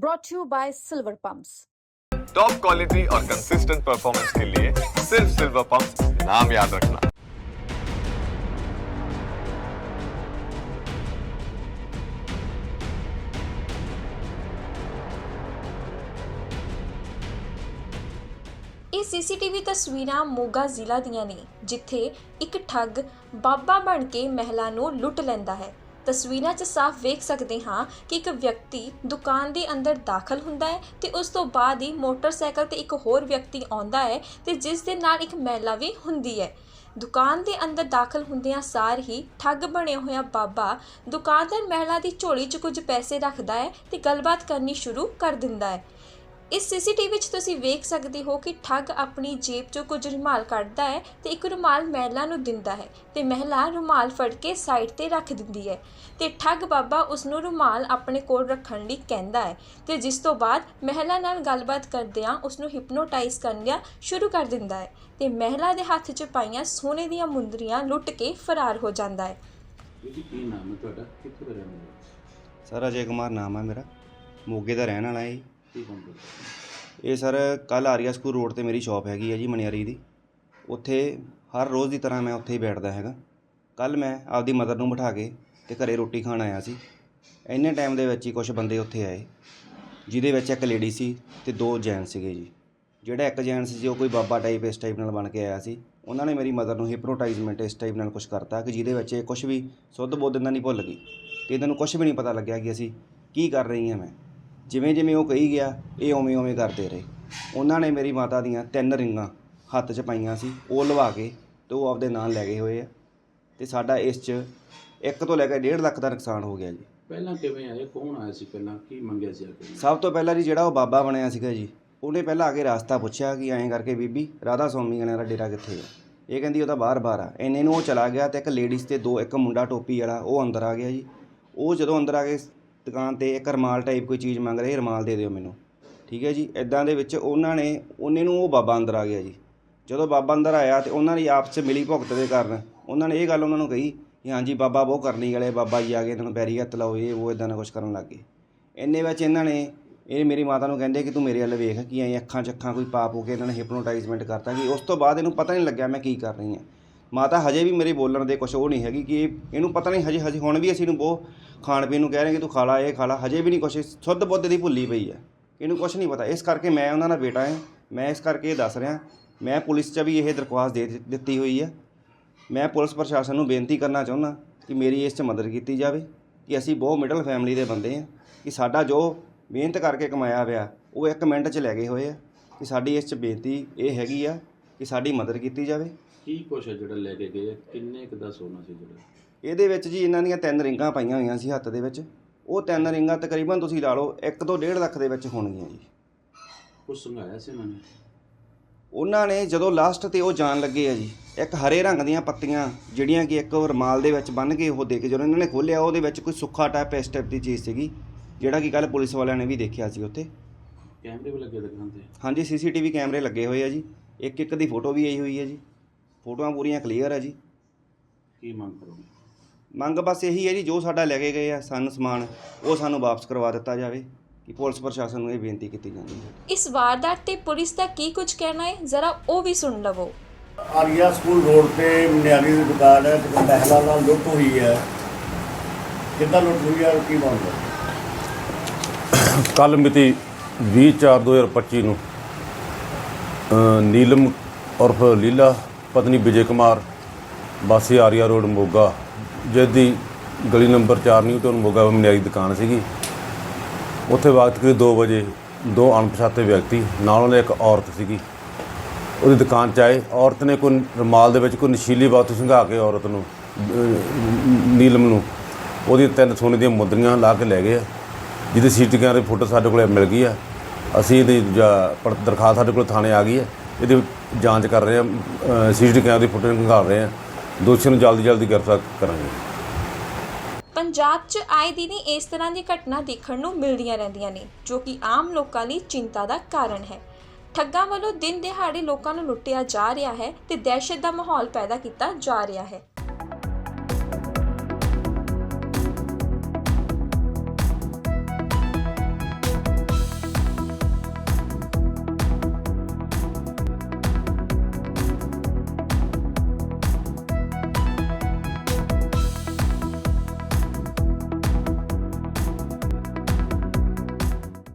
brought to you by Silver Pumps. Top quality और consistent performance के लिए सिर्फ सिल्वर पंप नाम याद रखना ਇਹ ਸੀਸੀਟੀਵੀ ਤਸਵੀਰਾਂ ਮੋਗਾ ਜ਼ਿਲ੍ਹਾ ਦੀਆਂ ਨੇ ਜਿੱਥੇ ਇੱਕ ਠੱਗ ਬਾਬਾ ਬਣ ਕੇ ਮਹਿਲਾ ਨੂੰ ਲੁੱਟ ਲੈਂਦਾ ਹੈ ਤਸਵੀਰਾਂ 'ਚ ਸਾਫ਼ ਵੇਖ ਸਕਦੇ ਹਾਂ ਕਿ ਇੱਕ ਵਿਅਕਤੀ ਦੁਕਾਨ ਦੇ ਅੰਦਰ ਦਾਖਲ ਹੁੰਦਾ ਹੈ ਤੇ ਉਸ ਤੋਂ ਬਾਅਦ ਹੀ ਮੋਟਰਸਾਈਕਲ ਤੇ ਇੱਕ ਹੋਰ ਵਿਅਕਤੀ ਆਉਂਦਾ ਹੈ ਤੇ ਜਿਸ ਦੇ ਨਾਲ ਇੱਕ ਮਹਿਲਾ ਵੀ ਹੁੰਦੀ ਹੈ। ਦੁਕਾਨ ਦੇ ਅੰਦਰ ਦਾਖਲ ਹੁੰਦਿਆਂ ਸਾਰ ਹੀ ਠੱਗ ਬਣਿਆ ਹੋਇਆ ਬਾਬਾ ਦੁਕਾਨਦਾਰ ਮਹਿਲਾ ਦੀ ਝੋਲੀ 'ਚ ਕੁਝ ਪੈਸੇ ਰੱਖਦਾ ਹੈ ਤੇ ਗੱਲਬਾਤ ਕਰਨੀ ਸ਼ੁਰੂ ਕਰ ਦਿੰਦਾ ਹੈ। ਇਸ ਸੀਸੀਟੀਵੀ ਵਿੱਚ ਤੁਸੀਂ ਵੇਖ ਸਕਦੇ ਹੋ ਕਿ ਠੱਗ ਆਪਣੀ ਜੇਬ 'ਚੋਂ ਕੁਝ ਰੁਮਾਲ ਕੱਢਦਾ ਹੈ ਤੇ ਇੱਕ ਰੁਮਾਲ ਮਹਿਲਾ ਨੂੰ ਦਿੰਦਾ ਹੈ ਤੇ ਮਹਿਲਾ ਰੁਮਾਲ ਫੜ ਕੇ ਸਾਈਡ ਤੇ ਰੱਖ ਦਿੰਦੀ ਹੈ ਤੇ ਠੱਗ ਬਾਬਾ ਉਸ ਨੂੰ ਰੁਮਾਲ ਆਪਣੇ ਕੋਲ ਰੱਖਣ ਲਈ ਕਹਿੰਦਾ ਹੈ ਤੇ ਜਿਸ ਤੋਂ ਬਾਅਦ ਮਹਿਲਾ ਨਾਲ ਗੱਲਬਾਤ ਕਰਦਿਆਂ ਉਸ ਨੂੰ ਹਿਪਨੋਟਾਈਜ਼ ਕਰਨਾ ਸ਼ੁਰੂ ਕਰ ਦਿੰਦਾ ਹੈ ਤੇ ਮਹਿਲਾ ਦੇ ਹੱਥ 'ਚ ਪਾਈਆਂ ਸੋਨੇ ਦੀਆਂ ਮੁੰਦਰੀਆਂ ਲੁੱਟ ਕੇ ਫਰਾਰ ਹੋ ਜਾਂਦਾ ਹੈ। ਵੀਰ ਜੀ ਕੀ ਨਾਮ ਹੈ ਤੁਹਾਡਾ? ਕਿੱਥੇ ਦਾ ਰਹਿਣ ਵਾਲਾ ਸਰ ਅਜੇ ਕੁਮਾਰ ਨਾਮ ਹੈ ਮੇਰਾ। ਮੋਗੇ ਦਾ ਰਹਿਣ ਵਾਲਾ ਹੈ ਜੀ। ਇਹ ਸਰ ਕੱਲ ਆਰੀਆ ਸਕੂਲ ਰੋਡ ਤੇ ਮੇਰੀ ਸ਼ਾਪ ਹੈਗੀ ਹੈ ਜੀ, ਮਨਿਆਰੀ ਦੀ। ਉੱਥੇ ਹਰ ਰੋਜ਼ ਦੀ ਤਰ੍ਹਾਂ ਮੈਂ ਉੱਥੇ ਹੀ ਬੈਠਦਾ ਹੈਗਾ। ਕੱਲ ਮੈਂ ਆਪਦੀ ਮਦਰ ਨੂੰ ਬਿਠਾ ਕੇ ਤੇ ਘਰੇ ਰੋਟੀ ਖਾਣ ਆਇਆ ਸੀ। ਇੰਨੇ ਟਾਈਮ ਦੇ ਵਿੱਚ ਹੀ ਕੁਝ ਬੰਦੇ ਉੱਥੇ ਆਏ, ਜਿਹਦੇ ਵਿੱਚ ਇੱਕ ਲੇਡੀ ਸੀ ਤੇ ਦੋ ਜੈਂਟ ਸੀਗੇ ਜੀ। ਜਿਹੜਾ ਇੱਕ ਜੈਂਟ ਸੀ, ਉਹ ਕੋਈ ਬਾਬਾ ਟਾਈਪ ਇਸ ਟਾਈਪ ਨਾਲ ਬਣ ਕੇ ਆਇਆ ਸੀ। ਉਹਨਾਂ ਨੇ ਮੇਰੀ ਮਦਰ ਨੂੰ ਹਿਪਨੋਟਾਈਜ਼ਮੈਂਟ ਇਸ ਟਾਈਪ ਨਾਲ ਕੁਝ ਕਰਤਾ ਕਿ ਜਿਹਦੇ ਵਿੱਚ ਇਹ ਕੁਝ ਵੀ ਸੁੱਧ ਬੁੱਧ ਇਹਨਾਂ ਨਹੀਂ ਭੁੱਲ ਗਈ। ਤੇ ਇਹਨਾਂ ਨੂੰ ਕੁਝ ਵੀ ਨਹੀਂ ਪਤਾ ਲੱਗਿਆ ਕਿ ਅਸੀਂ ਕੀ ਕਰ ਰਹੀ ਹਾਂ ਮੈਂ। ਜਿਵੇਂ ਜਿਵੇਂ ਉਹ ਕਹੀ ਗਿਆ ਇਹ ਉਵੇਂ ਉਵੇਂ ਕਰਦੇ ਰਹੇ। ਉਹਨਾਂ ਨੇ ਮੇਰੀ ਮਾਤਾ ਦੀਆਂ ਤਿੰਨ ਰਿੰਗਾਂ ਹੱਥ 'ਚ ਪਾਈਆਂ ਸੀ ਉਹ ਲਵਾ ਕੇ ਤੇ ਉਹ ਆਪਦੇ ਨਾਲ ਲੈ ਗਏ ਹੋਏ ਆ। ਤੇ ਸਾਡਾ ਇਸ 'ਚ ਇੱਕ ਤੋਂ ਲੈ ਕੇ 1.5 ਲੱਖ ਦਾ ਨੁਕਸਾਨ ਹੋ ਗਿਆ ਜੀ। ਪਹਿਲਾਂ ਕਿਵੇਂ ਆਏ? ਕੌਣ ਆਇਆ ਸੀ ਪਹਿਲਾਂ? ਕੀ ਮੰਗਿਆ ਸੀ ਆ ਕੇ? ਸਭ ਤੋਂ ਪਹਿਲਾਂ ਜੀ ਜਿਹੜਾ ਉਹ ਬਾਬਾ ਬਣਿਆ ਸੀਗਾ ਜੀ ਉਹਨੇ ਪਹਿਲਾਂ ਆ ਕੇ ਰਾਸਤਾ ਪੁੱਛਿਆ ਕਿ ਐਂ ਕਰਕੇ ਬੀਬੀ ਰਾਧਾ ਸਵਾਮੀ ਗਣੇ ਦਾ ਡੇਰਾ ਕਿੱਥੇ ਹੈ ਇਹ ਕਹਿੰਦੀ ਉਹ ਤਾਂ ਬਾਹਰ ਬਾਹਰ ਆ। ਇੰਨੇ ਨੂੰ ਉਹ ਚਲਾ ਗਿਆ ਤੇ ਇੱਕ ਲੇਡੀਜ਼ ਤੇ ਦੋ ਇੱਕ ਮੁੰਡਾ ਟੋਪੀ ਵਾਲਾ ਉਹ ਅੰਦਰ ਆ ਗਿਆ ਜੀ। ਉਹ ਜਦੋਂ ਅੰਦਰ ਆ ਕੇ ਦੁਕਾਨ ਤੇ ਇੱਕ ਰੁਮਾਲ ਟਾਈਪ ਕੋਈ ਚੀਜ਼ ਮੰਗ ਰਹੇ, ਰੁਮਾਲ ਦੇ ਦਿਓ ਮੈਨੂੰ। ਠੀਕ ਹੈ ਜੀ? ਇੱਦਾਂ ਦੇ ਵਿੱਚ ਉਹਨਾਂ ਨੇ, ਉਹਨੇ ਨੂੰ ਉਹ ਬਾਬਾ ਅੰਦਰ ਆ ਗਿਆ ਜੀ। ਜਦੋਂ ਬਾਬਾ ਅੰਦਰ ਆਇਆ ਤੇ ਉਹਨਾਂ ਦੀ ਆਪਸ 'ਚ ਮਿਲੀ ਭੁਗਤ ਦੇ ਕਾਰਨ, ਉਹਨਾਂ ਨੇ ਇਹ ਗੱਲ ਉਹਨਾਂ ਨੂੰ ਕਹੀ ਕਿ ਹਾਂਜੀ ਬਾਬਾ ਬਹੁਤ ਕਰਨੀ ਵਾਲੇ, ਬਾਬਾ ਜੀ ਆ ਗਏ, ਇਹਨਾਂ ਨੂੰ ਪੈਰੀ ਹੱਥ ਲਾਓ, ਇਹ, ਉਹ ਇਦਾਂ ਦਾ ਕੁਝ ਕਰਨ ਲੱਗ ਗਏ। ਇੰਨੇ ਵਿੱਚ ਇਹਨਾਂ ਨੇ, ਇਹ ਮੇਰੀ ਮਾਤਾ ਨੂੰ ਕਹਿੰਦੇ ਕਿ ਤੂੰ ਮੇਰੇ ਵੱਲ ਵੇਖ, ਕਿ ਐਂ ਅੱਖਾਂ ਚੱਖਾਂ ਕੋਈ ਪਾਪ ਹੋ ਕੇ ਇਹਨਾਂ ਨੇ ਹਿਪਨੋਟਾਈਜ਼ਮੈਂਟ ਕਰਤਾ ਕਿ ਉਸ ਤੋਂ ਬਾਅਦ ਇਹਨੂੰ ਪਤਾ ਨਹੀਂ ਲੱਗਿਆ ਮੈਂ ਕੀ ਕਰ ਰਹੀ ਹਾਂ। ਮਾਤਾ ਹਜੇ ਵੀ ਮੇਰੇ ਬੋਲਣ ਦੇ ਕੁਝ ਉਹ ਨਹੀਂ ਹੈਗੀ ਕਿ ਇਹਨੂੰ ਪਤਾ ਨਹੀਂ, ਹਜੇ ਹਜੇ ਹੁਣ ਵੀ ਅਸੀਂ ਇਹਨੂੰ ਬਹੁਤ ਖਾਣ ਪੀਣ ਨੂੰ ਕਹਿ ਰਹੇ ਕਿ ਤੂੰ ਖਾ ਲਾ, ਇਹ ਖਾ ਲਾ, ਹਜੇ ਵੀ ਨਹੀਂ ਕੁਛ ਸੁੱਧ ਬੁੱਧ ਦੀ ਭੁੱਲੀ ਪਈ ਹੈ। ਇਹਨੂੰ ਕੁਝ ਨਹੀਂ ਪਤਾ। ਇਸ ਕਰਕੇ ਮੈਂ ਉਹਨਾਂ ਦਾ ਬੇਟਾ ਹਾਂ। ਮੈਂ ਇਸ ਕਰਕੇ ਇਹ ਦੱਸ ਰਿਹਾ। ਮੈਂ ਪੁਲਿਸ 'ਚ ਵੀ ਇਹ ਦਰਖਾਸਤ ਦੇ ਦਿੱ- ਦਿੱਤੀ ਹੋਈ ਹੈ। ਮੈਂ ਪੁਲਿਸ ਪ੍ਰਸ਼ਾਸਨ ਨੂੰ ਬੇਨਤੀ ਕਰਨਾ ਚਾਹੁੰਦਾ ਕਿ ਮੇਰੀ ਇਸ 'ਚ ਮਦਦ ਕੀਤੀ ਜਾਵੇ, ਕਿ ਅਸੀਂ ਬਹੁਤ ਮਿਡਲ ਫੈਮਿਲੀ ਦੇ ਬੰਦੇ ਹਾਂ, ਕਿ ਸਾਡਾ ਜੋ ਮਿਹਨਤ ਕਰਕੇ ਕਮਾਇਆ ਹੋਇਆ, ਉਹ ਇੱਕ ਮਿੰਟ 'ਚ ਲੈ ਗਏ ਹੋਏ ਆ, ਕਿ ਸਾਡੀ ਇਸ 'ਚ ਬੇਨਤੀ ਇਹ ਹੈਗੀ ਆ ਕਿ ਸਾਡੀ ਮਦਦ ਕੀਤੀ ਜਾਵੇ। ਕੀ ਕੁਛ ਹੈ ਜਿਹੜਾ ਲੈ ਕੇ ਗਏ? ਕਿੰਨੇ ਕੁ ਦਾ ਸੋਨਾ ਸੀ ਜਿਹੜਾ? ਇਹਦੇ ਵਿੱਚ ਜੀ ਇਹਨਾਂ ਦੀਆਂ ਤਿੰਨ ਰਿੰਗਾਂ ਪਾਈਆਂ ਹੋਈਆਂ ਸੀ ਹੱਥ ਦੇ ਵਿੱਚ। ਉਹ ਤਿੰਨ ਰਿੰਗਾਂ ਤਕਰੀਬਨ ਤੁਸੀਂ ਲਾ ਲਓ 1 ਤੋਂ 1.5 ਲੱਖ ਦੇ ਵਿੱਚ ਹੋਣਗੀਆਂ ਜੀ। ਕੁਛ ਸੰਘਾਇਆ ਸੀ ਉਹਨਾਂ ਨੇ? ਉਹਨਾਂ ਨੇ ਜਦੋਂ ਲਾਸਟ ਤੇ ਉਹ ਜਾਣ ਲੱਗੇ ਆ ਜੀ ਇੱਕ ਹਰੇ ਰੰਗ ਦੀਆਂ ਪੱਤੀਆਂ ਜਿਹੜੀਆਂ ਕਿ ਇੱਕ ਰਮਾਲ ਦੇ ਵਿੱਚ ਬੰਨ੍ਹ ਕੇ ਉਹ ਦੇ ਕੇ ਜਦੋਂ ਇਹਨਾਂ ਨੇ ਖੋਲ੍ਹਿਆ ਉਹਦੇ ਵਿੱਚ ਕੋਈ ਸੁੱਖਾ ਟਾਈਪ ਇਸ ਟਾਈਪ ਦੀ ਚੀਜ਼ ਸੀਗੀ ਜਿਹੜਾ ਕਿ ਕੱਲ ਪੁਲਿਸ ਵਾਲਿਆਂ ਨੇ ਵੀ ਦੇਖਿਆ ਸੀ ਉੱਥੇ। ਕੈਮਰੇ ਵੀ ਲੱਗੇ ਦੁਕਾਨ ਤੇ? ਹਾਂਜੀ ਸੀਸੀਟੀਵੀ ਕੈਮਰੇ ਲੱਗੇ ਹੋਏ ਆ ਜੀ। ਇੱਕ ਇੱਕ ਦੀ ਫੋਟੋ ਵੀ ਆਈ ਹੋਈ ਹੈ ਜੀ। ਫੋਟੋਆਂ ਪੂਰੀਆਂ ਕਲੀਅਰ ਆ ਜੀ। ਕੀ ਮੰਗ ਕਰੋਗੇ? ਮੰਗ ਬਸ ਇਹੀ ਹੈ ਜੀ ਜੋ ਸਾਡਾ ਲੈ ਕੇ ਗਏ ਆ ਸਾਨੂੰ ਸਮਾਨ ਉਹ ਸਾਨੂੰ ਵਾਪਸ ਕਰਵਾ ਦਿੱਤਾ ਜਾਵੇ ਕਿ ਪੁਲਿਸ ਪ੍ਰਸ਼ਾਸਨ ਨੂੰ ਇਹ ਬੇਨਤੀ ਕੀਤੀ ਜਾਂਦੀ ਹੈ। ਇਸ ਵਾਰਦਾਤ ਤੇ ਪੁਲਿਸ ਦਾ ਕੀ ਕੁਝ ਕਹਿਣਾ ਹੈ ਜ਼ਰਾ ਉਹ ਵੀ ਸੁਣ ਲਵੋ। ਆਰੀਆ ਸਕੂਲ ਰੋਡ ਤੇ ਮਨਿਆਰੀ ਦੀ ਦੁਕਾਨ ਹੈ ਤੇ ਮਹਿਲਾ ਨਾਲ ਲੁੱਟ ਹੋਈ ਹੈ। ਕਿੱਦਾਂ ਲੁੱਟ ਹੋਈ ਹੈ ਕੀ ਮਾਮਲਾ ਕੱਲ ਮਿਤੀ 20/4/2025 ਨੂੰ ਨੀਲਮ ਉਰਫ ਲੀਲਾ ਪਤਨੀ ਵਿਜੇ ਕੁਮਾਰ, ਵਾਸੀ ਆਰੀਆ ਰੋਡ ਮੋਗਾ, ਜਿਹਦੀ ਗਲੀ ਨੰਬਰ 4 ਨਿਊਟਨ ਮੋਗਾ ਮਨਿਆਰੀ ਦੁਕਾਨ ਸੀਗੀ। ਉੱਥੇ ਵਕਤ ਕਰੀਬ 2 ਵਜੇ ਦੋ ਅਣਪਛਾਤੇ ਵਿਅਕਤੀ, ਨਾਲ ਉਹਨੇ ਇੱਕ ਔਰਤ ਸੀਗੀ। ਉਹਦੀ ਦੁਕਾਨ 'ਚ ਆਏ। ਔਰਤ ਨੇ ਕੋਈ ਰੁਮਾਲ ਦੇ ਵਿੱਚ ਕੋਈ ਨਸ਼ੀਲੀ ਵਸਤੂ ਸੰਘਾ ਕੇ ਔਰਤ ਨੂੰ ਨੀਲਮ ਨੂੰ ਉਹਦੀ ਤਿੰਨ ਸੋਨੇ ਦੀਆਂ ਮੁੰਦਰੀਆਂ ਲਾ ਕੇ ਲੈ ਗਏ ਆ। ਜਿਹਦੀ ਸੀਟੀ ਕੈਮਰੇ ਫੋਟੋ ਸਾਡੇ ਕੋਲ ਮਿਲ ਗਈ ਆ। ਅਸੀਂ ਇਹਦੀ, ਜਾ- ਪਰ- ਦਰਖਾਸਤ ਸਾਡੇ ਕੋਲ ਥਾਣੇ ਆ ਗਈ ਹੈ ਇਹਦੇ ਜਾਂਚ ਕਰ ਰਹੇ ਆ ਸੀਟੀ ਕੈਮਰੇ ਦੀ ਫੋਟੋ ਨਿਕਾਲ ਰਹੇ ਆ ਦੋਸ਼ੀ ਨੂੰ ਜਲਦੀ ਜਲਦੀ ਗ੍ਰਿਫਤਾਰ ਕਰਾਂਗੇ। ਪੰਜਾਬ 'ਚ ਆਏ ਦਿਨ ਹੀ ਇਸ ਤਰ੍ਹਾਂ ਦੀ ਘਟਨਾ ਦੇਖਣ ਨੂੰ ਮਿਲਦੀਆਂ ਰਹਿੰਦੀਆਂ ਨੇ, ਜੋ ਕਿ ਆਮ ਲੋਕਾਂ ਲਈ ਚਿੰਤਾ ਦਾ ਕਾਰਨ ਹੈ। ਠੱਗਾਂ ਵੱਲੋਂ ਦਿਨ ਦਿਹਾੜੇ ਲੋਕਾਂ ਨੂੰ ਲੁੱਟਿਆ ਜਾ ਰਿਹਾ ਹੈ ਤੇ ਦਹਿਸ਼ਤ ਦਾ ਮਾਹੌਲ ਪੈਦਾ ਕੀਤਾ ਜਾ ਰਿਹਾ ਹੈ।